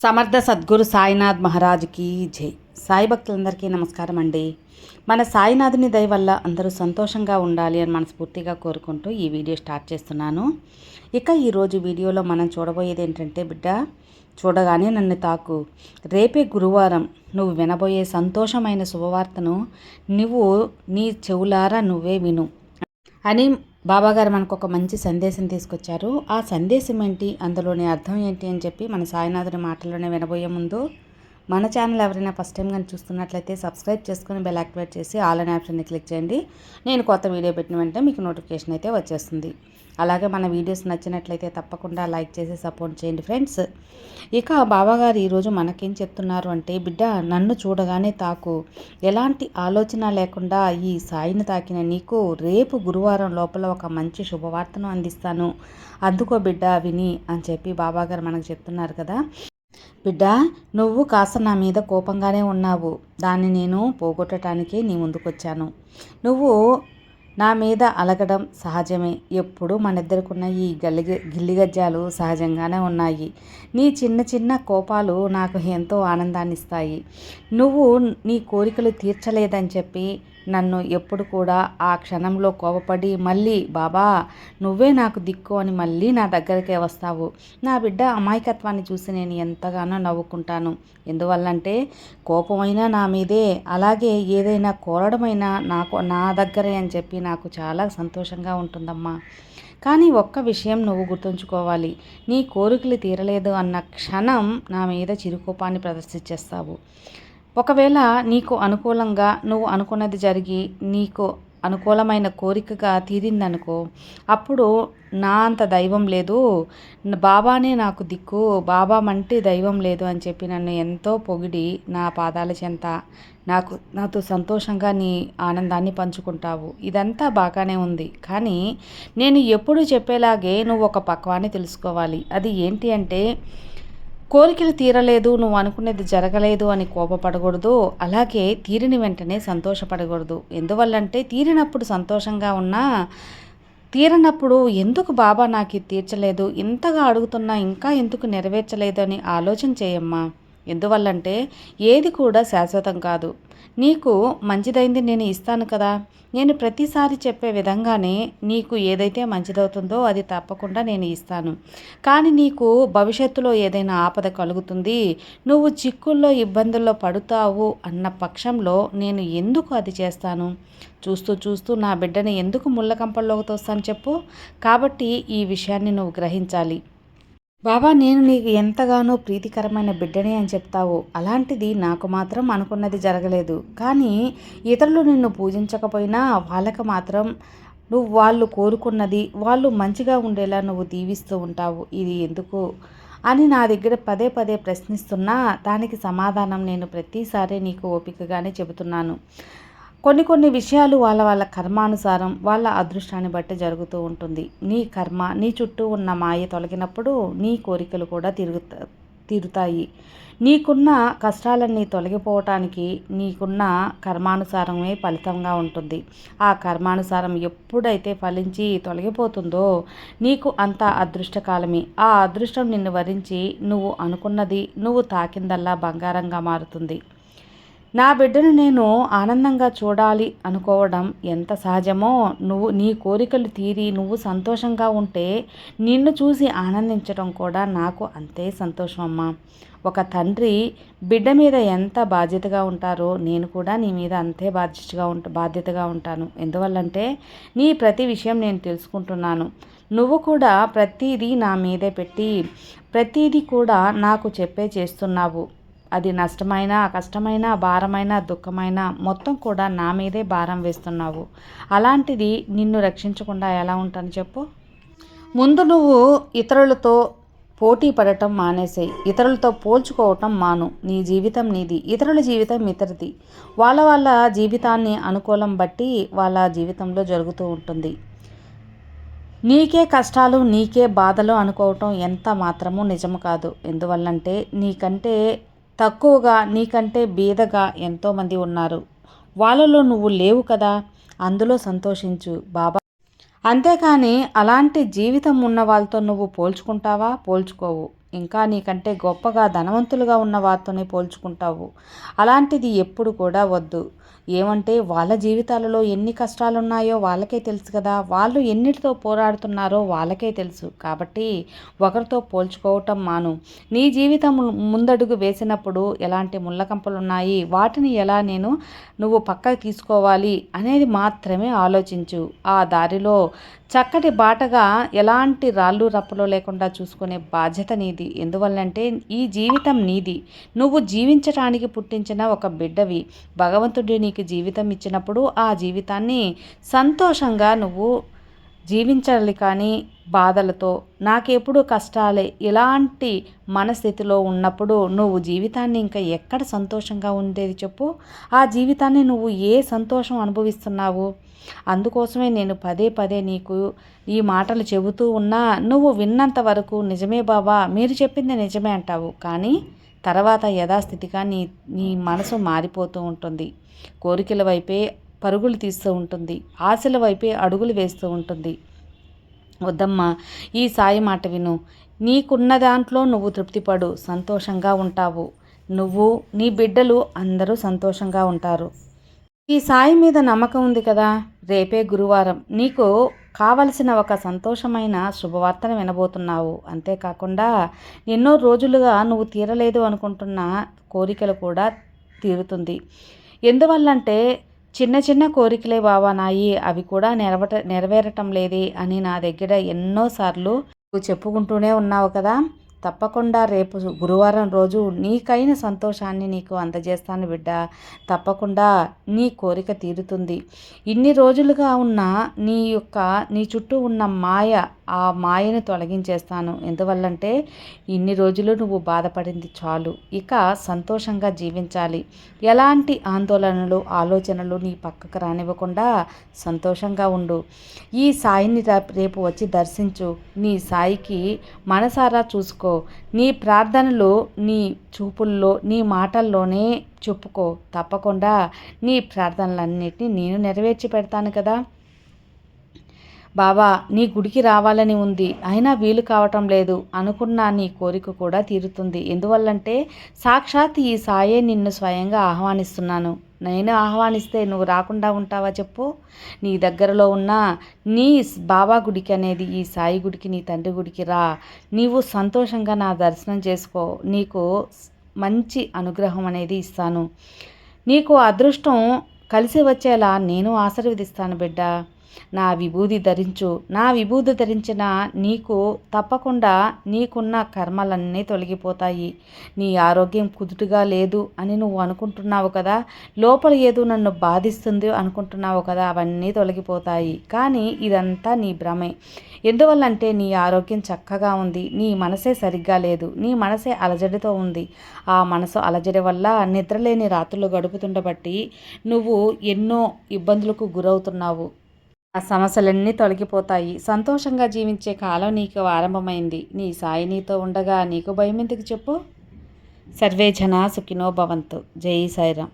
సమర్థ సద్గురు సాయినాథ్ మహారాజ్కి జై. సాయి భక్తులందరికీ నమస్కారం అండి. మన సాయినాథుని దయ వల్ల అందరూ సంతోషంగా ఉండాలి అని మనస్ఫూర్తిగా కోరుకుంటూ ఈ వీడియో స్టార్ట్ చేస్తున్నాను. ఇక ఈరోజు వీడియోలో మనం చూడబోయేది ఏంటంటే బిడ్డ చూడగానే నన్ను తాకు. రేపే గురువారం నువ్వు వినబోయే సంతోషమైన శుభవార్తను నువ్వు నీ చెవులారా నువ్వే విను అని బాబాగారు మనకు ఒక మంచి సందేశం తీసుకొచ్చారు. ఆ సందేశం ఏంటి? అందులోని అర్థం ఏంటి అని చెప్పి మన సాయినాథుని మాటల్లోనే వినబోయే ముందు మన ఛానల్ ఎవరైనా ఫస్ట్ టైం కానీ చూస్తున్నట్లయితే సబ్స్క్రైబ్ చేసుకుని బెల్ యాక్టివేట్ చేసి ఆల్ అనే ఆప్షన్ని క్లిక్ చేయండి. నేను కొత్త వీడియో పెట్టిన వెంటనే మీకు నోటిఫికేషన్ అయితే వచ్చేస్తుంది. అలాగే మన వీడియోస్ నచ్చినట్లయితే తప్పకుండా లైక్ చేసి సపోర్ట్ చేయండి ఫ్రెండ్స్. ఇక బాబాగారు ఈరోజు మనకేం చెప్తున్నారు అంటే బిడ్డ నన్ను చూడగానే తాకు. ఎలాంటి ఆలోచన లేకుండా ఈ సాయిని తాకిన నీకు రేపు గురువారం లోపల ఒక మంచి శుభవార్తను అందిస్తాను. అందుకో బిడ్డ విని అని చెప్పి బాబాగారు మనకు చెప్తున్నారు కదా. బిడ్డ నువ్వు కాస్త నా మీద కోపంగానే ఉన్నావు. దాన్ని నేను పోగొట్టడానికి నీ ముందుకొచ్చాను. నువ్వు నా మీద అలగడం సహజమే. ఎప్పుడు మనిద్దరికున్న ఈ గల్లి గిల్లిగజ్జాలు సహజంగానే ఉన్నాయి. నీ చిన్న చిన్న కోపాలు నాకు ఎంతో ఆనందాన్ని ఇస్తాయి నువ్వు నీ కోరికలు తీర్చలేదని చెప్పి నన్ను ఎప్పుడు కూడా ఆ క్షణంలో కోపపడి మళ్ళీ బాబా నువ్వే నాకు దిక్కు అని మళ్ళీ నా దగ్గరికే వస్తావు. నా బిడ్డ అమాయకత్వాన్ని చూసి నేను ఎంతగానో నవ్వుకుంటాను. ఎందువల్లంటే కోపమైనా నా మీదే అలాగే ఏదైనా కోరడమైనా నాకు నా దగ్గరే అని చెప్పి నాకు చాలా సంతోషంగా ఉంటుందమ్మా. కానీ ఒక్క విషయం నువ్వు గుర్తుంచుకోవాలి. నీ కోరికలు తీరలేదు అన్న క్షణం నా మీద చిరుకోపాన్ని ప్రదర్శించేస్తావు. ఒకవేళ నీకు అనుకూలంగా నువ్వు అనుకున్నది జరిగి నీకు అనుకూలమైన కోరికగా తీరిందనుకో అప్పుడు నా అంత దైవం లేదు బాబానే నాకు దిక్కు బాబా మంటి దైవం లేదు అని చెప్పి నన్ను ఎంతో పొగిడి నా పాదాల చెంత నాకు నాతో సంతోషంగా నీ ఆనందాన్ని పంచుకుంటావు. ఇదంతా బాగానే ఉంది. కానీ నేను ఎప్పుడు చెప్పేలాగే నువ్వు ఒక పక్వాన్ని తెలుసుకోవాలి. అది ఏంటి అంటే కోరికలు తీరలేదు నువ్వు అనుకునేది జరగలేదు అని కోపపడకూడదు. అలాగే తీరిని వెంటనే సంతోషపడకూడదు. ఎందువల్లంటే తీరినప్పుడు సంతోషంగా ఉన్నా తీరనప్పుడు ఎందుకు బాబా నాకు తీర్చలేదు? ఇంతగా అడుగుతున్నా ఇంకా ఎందుకు నెరవేర్చలేదు అని ఆలోచన చేయమ్మా. ఎందువల్లంటే ఏది కూడా శాశ్వతం కాదు. నీకు మంచిదైంది నేను ఇస్తాను కదా. నేను ప్రతిసారి చెప్పే విధంగానే నీకు ఏదైతే మంచిదవుతుందో అది తప్పకుండా నేను ఇస్తాను. కానీ నీకు భవిష్యత్తులో ఏదైనా ఆపద కలుగుతుంది నువ్వు చిక్కుల్లో ఇబ్బందుల్లో పడుతావు అన్న పక్షంలో నేను ఎందుకు అది చేస్తాను? చూస్తూ చూస్తూ నా బిడ్డని ఎందుకు ముళ్ళకంపల్లోకి తోస్తాను చెప్పు. కాబట్టి ఈ విషయాన్ని నువ్వు గ్రహించాలి. బాబా నేను నీకు ఎంతగానో ప్రీతికరమైన బిడ్డనే అని చెప్తావు. అలాంటిది నాకు మాత్రం అనుకున్నది జరగలేదు. కానీ ఇతరులు నిన్ను పూజించకపోయినా వాళ్ళకి మాత్రం నువ్వు వాళ్ళు కోరుకున్నది వాళ్ళు మంచిగా ఉండేలా నువ్వు దీవిస్తూ ఉంటావు. ఇది ఎందుకు? అని నా దగ్గర పదే పదే ప్రశ్నిస్తున్నా దానికి సమాధానం నేను ప్రతిసారి నీకు ఓపికగానే చెబుతున్నాను. కొన్ని కొన్ని విషయాలు వాళ్ళ వాళ్ళ కర్మానుసారం వాళ్ళ అదృష్టాన్ని బట్టి జరుగుతూ ఉంటుంది. నీ కర్మ నీ చుట్టూ ఉన్న మాయ తొలగినప్పుడు నీ కోరికలు కూడా తిరుగు తీరుతాయి. నీకున్న కష్టాలన్నీ తొలగిపోవటానికి నీకున్న కర్మానుసారమే ఫలితంగా ఉంటుంది. ఆ కర్మానుసారం ఎప్పుడైతే ఫలించి తొలగిపోతుందో నీకు అంత అదృష్టకాలమే ఆ అదృష్టం నిన్ను వరించి నువ్వు అనుకున్నది నువ్వు తాకిందల్లా బంగారంగా మారుతుంది. నా బిడ్డను నేను ఆనందంగా చూడాలి అనుకోవడం ఎంత సహజమో? నువ్వు నీ కోరికలు తీరి నువ్వు సంతోషంగా ఉంటే నిన్ను చూసి ఆనందించడం కూడా నాకు అంతే సంతోషం అమ్మా. ఒక తండ్రి బిడ్డ మీద ఎంత బాధ్యతగా ఉంటారో నేను కూడా నీ మీద అంతే బాధ్యతగా ఉంట బాధ్యతగా ఉంటాను. ఎందువల్లంటే నీ ప్రతి విషయం నేను తెలుసుకుంటున్నాను. నువ్వు కూడా ప్రతిదీ నా మీదే పెట్టి ప్రతిదీ కూడా నాకు చెప్పే చేస్తున్నావు. అది నష్టమైన కష్టమైన భారమైన దుఃఖమైన మొత్తం కూడా నా మీదే భారం వేస్తున్నావు. అలాంటిది నిన్ను రక్షించకుండా ఎలా ఉంటాను చెప్పు? ముందు నువ్వు ఇతరులతో పోటీ పడటం మానేసాయి ఇతరులతో పోల్చుకోవటం మాను. నీ జీవితం నీది ఇతరుల జీవితం ఇతరిది. వాళ్ళ వాళ్ళ జీవితాన్ని అనుకూలం బట్టి వాళ్ళ జీవితంలో జరుగుతూ ఉంటుంది. నీకే కష్టాలు నీకే బాధలు అనుకోవటం ఎంత మాత్రమూ నిజం కాదు. ఎందువల్లంటే నీకంటే తక్కువగా నీకంటే బీదగా ఎంతోమంది ఉన్నారు. వాళ్ళలో నువ్వు లేవు కదా అందులో సంతోషించు బాబా. అంతేకాని అలాంటి జీవితం ఉన్న వాళ్ళతో నువ్వు పోల్చుకుంటావా? పోల్చుకోవు. ఇంకా నీకంటే గొప్పగా ధనవంతులుగా ఉన్న వారితోనే పోల్చుకుంటావు. అలాంటిది ఎప్పుడు కూడా వద్దు. ఏమంటే వాళ్ళ జీవితాలలో ఎన్ని కష్టాలు ఉన్నాయో వాళ్ళకే తెలుసు కదా. వాళ్ళు ఎన్నిటితో పోరాడుతున్నారో వాళ్ళకే తెలుసు. కాబట్టి ఒకరితో పోల్చుకోవటం మాను. నీ జీవితం ముందడుగు వేసినప్పుడు ఎలాంటి ముళ్ళకంపలు ఉన్నాయి వాటిని ఎలా నేను నువ్వు పక్కకు తీసుకోవాలి అనేది మాత్రమే ఆలోచించు. ఆ దారిలో చక్కటి బాటగా ఎలాంటి రాళ్ళు రప్పలు లేకుండా చూసుకునే బాధ్యత నీది. ఎందువల్లంటే ఈ జీవితం నీది. నువ్వు జీవించటానికి పుట్టించిన ఒక బిడ్డవి. భగవంతుడి నీకు జీవితం ఇచ్చినప్పుడు ఆ జీవితాన్ని సంతోషంగా నువ్వు జీవించాలి కానీ బాధలతో. నాకెప్పుడు కష్టాలే. ఇలాంటి మనస్థితిలో ఉన్నప్పుడు నువ్వు జీవితాన్ని ఇంకా ఎక్కడ సంతోషంగా ఉండేది చెప్పు. ఆ జీవితాన్ని నువ్వు ఏ సంతోషం అనుభవిస్తున్నావు? అందుకోసమే నేను పదే పదే నీకు ఈ మాటలు చెబుతూ ఉన్నా. నువ్వు విన్నంత వరకు నిజమే బాబా మీరు చెప్పింది నిజమే అంటావు. కానీ తర్వాత యథాస్థితిగా నీ నీ మనసు మారిపోతూ ఉంటుంది. కోరికల వైపే పరుగులు తీస్తూ ఉంటుంది. ఆశల వైపే అడుగులు వేస్తూ ఉంటుంది. వద్దమ్మా ఈ సాయి మాట విను. నీకున్న దాంట్లో నువ్వు తృప్తిపడు సంతోషంగా ఉంటావు. నువ్వు నీ బిడ్డలు అందరూ సంతోషంగా ఉంటారు. ఈ సాయి మీద నమ్మకం ఉంది కదా? రేపే గురువారం. నీకు కావలసిన ఒక సంతోషమైన శుభవార్తను వినబోతున్నావు. అంతేకాకుండా ఎన్నో రోజులుగా నువ్వు తీరలేదు అనుకుంటున్న కోరికలు కూడా తీరుతుంది. ఎందువల్లంటే చిన్న చిన్న కోరికలే బావా నాయి. అవి కూడా నెరవట నెరవేరటం లేదే అని నా దగ్గర ఎన్నోసార్లు నువ్వు చెప్పుకుంటూనే ఉన్నావు కదా? తప్పకుండా రేపు గురువారం రోజు నీకైన సంతోషాన్ని నీకు అందజేస్తాను బిడ్డ. తప్పకుండా నీ కోరిక తీరుతుంది. ఇన్ని రోజులుగా ఉన్న నీ యొక్క నీ చుట్టూ ఉన్న మాయ ఆ మాయను తొలగించేస్తాను. ఎందువల్లంటే ఇన్ని రోజులు నువ్వు బాధపడింది చాలు. ఇక సంతోషంగా జీవించాలి. ఎలాంటి ఆందోళనలు ఆలోచనలు నీ పక్కకు రానివ్వకుండా సంతోషంగా ఉండు. ఈ సాయిని రేపు వచ్చి దర్శించు. నీ సాయికి మనసారా చూసుకో. నీ ప్రార్థనలు నీ చూపుల్లో నీ మాటల్లోనే చెప్పుకో. తప్పకుండా నీ ప్రార్థనలన్నిటినీ నేను నెరవేర్చి పెడతాను కదా. బాబా నీ గుడికి రావాలని ఉంది. అయినా వీలు కావటం లేదు అనుకున్న నీ కోరిక కూడా తీరుతుంది. ఎందువల్లంటే సాక్షాత్ ఈ సాయే నిన్ను స్వయంగా ఆహ్వానిస్తున్నాను. నేను ఆహ్వానిస్తే నువ్వు రాకుండా ఉంటావా చెప్పు. నీ దగ్గరలో ఉన్న నీ బాబా గుడికి అనేది ఈ సాయి గుడికి నీ తండ్రి గుడికి రా. నీవు సంతోషంగా నా దర్శనం చేసుకో. నీకు మంచి అనుగ్రహం అనేది ఇస్తాను. నీకు అదృష్టం కలిసి వచ్చేలా నేను ఆశీర్వదిస్తాను బిడ్డ. నా విభూది ధరించు. నా విభూది ధరించిన నీకు తప్పకుండా నీకున్న కర్మలన్నీ తొలగిపోతాయి. నీ ఆరోగ్యం కుదుటుగా లేదు అని నువ్వు అనుకుంటున్నావు కదా. లోపల ఏదో నన్ను బాధిస్తుంది అనుకుంటున్నావు కదా. అవన్నీ తొలగిపోతాయి. కానీ ఇదంతా నీ భ్రమే. ఎందువల్లంటే నీ ఆరోగ్యం చక్కగా ఉంది. నీ మనసే సరిగ్గా లేదు. నీ మనసే అలజడితో ఉంది. ఆ మనసు అలజడి వల్ల నిద్రలేని రాత్రులు గడుపుతుండబట్టి నువ్వు ఎన్నో ఇబ్బందులకు గురవుతున్నావు. ఆ సమస్యలన్నీ తొలగిపోతాయి. సంతోషంగా జీవించే కాలం నీకు ఆరంభమైంది. నీ సాయి నీతో ఉండగా నీకు భయం ఎందుకు చెప్పు? సర్వే జనా సుఖినో భవంతు. జై సాయిరామ్.